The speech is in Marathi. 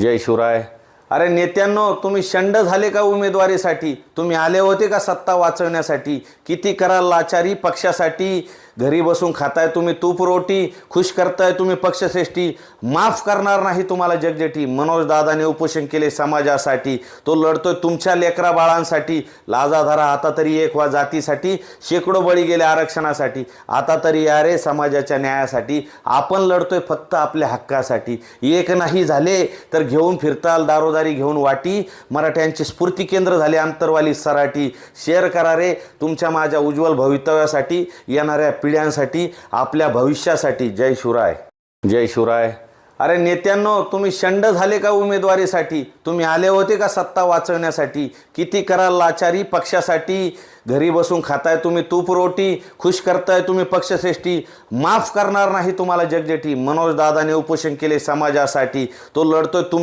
जय शिवराय. अरे नेत्यांनो तुम्ही शंड झाले का उमेदवारीसाठी? तुम्ही आले होते का सत्ता वाचवण्यासाठी? किती करा लाचारी पक्षासाठी? घरी बसून खाताय तुम्ही तूप रोटी खुश करताय तुम्ही पक्षश्रेष्ठी माफ करणार नाही तुम्हाला जगजेटी मनोज दादाने उपोषण केले समाजासाठी. तो लढतोय तुमच्या लेकरा बाळांसाठी. लाजा धरा आता तरी एक वा जातीसाठी. शेकडो बळी गेले आरक्षणासाठी. आता तरी या रे समाजाच्या न्यायासाठी. आपण लढतोय फक्त आपल्या हक्कासाठी. एक नाही झाले तर घेऊन फिरताल दारोदारी घेऊन वाटी. मराठ्यांचे स्फूर्ती केंद्र झाले आंतरवाली सराटी. शेअर करा रे तुमच्या माझ्या उज्ज्वल भवितव्यासाठी येणाऱ्या पिढ्यांसाठी आपल्या भविष्यासाठी. जय शिवराय. जय शिवराय. अरे नेत्यांनो तुम्ही शंड झाले का उमेदवारीसाठी? तुम्ही आले होते का सत्ता वाचवण्यासाठी? किती कराल लाचारी पक्षासाठी? घरी बसून खाताय तुम्ही तूप रोटी खुश करताय तुम्ही पक्षश्रेष्ठी. माफ करणार नाही तुम्हाला जगजेठी. मनोज दादाने उपोषण केले समाजासाठी. तो लढतोय तुम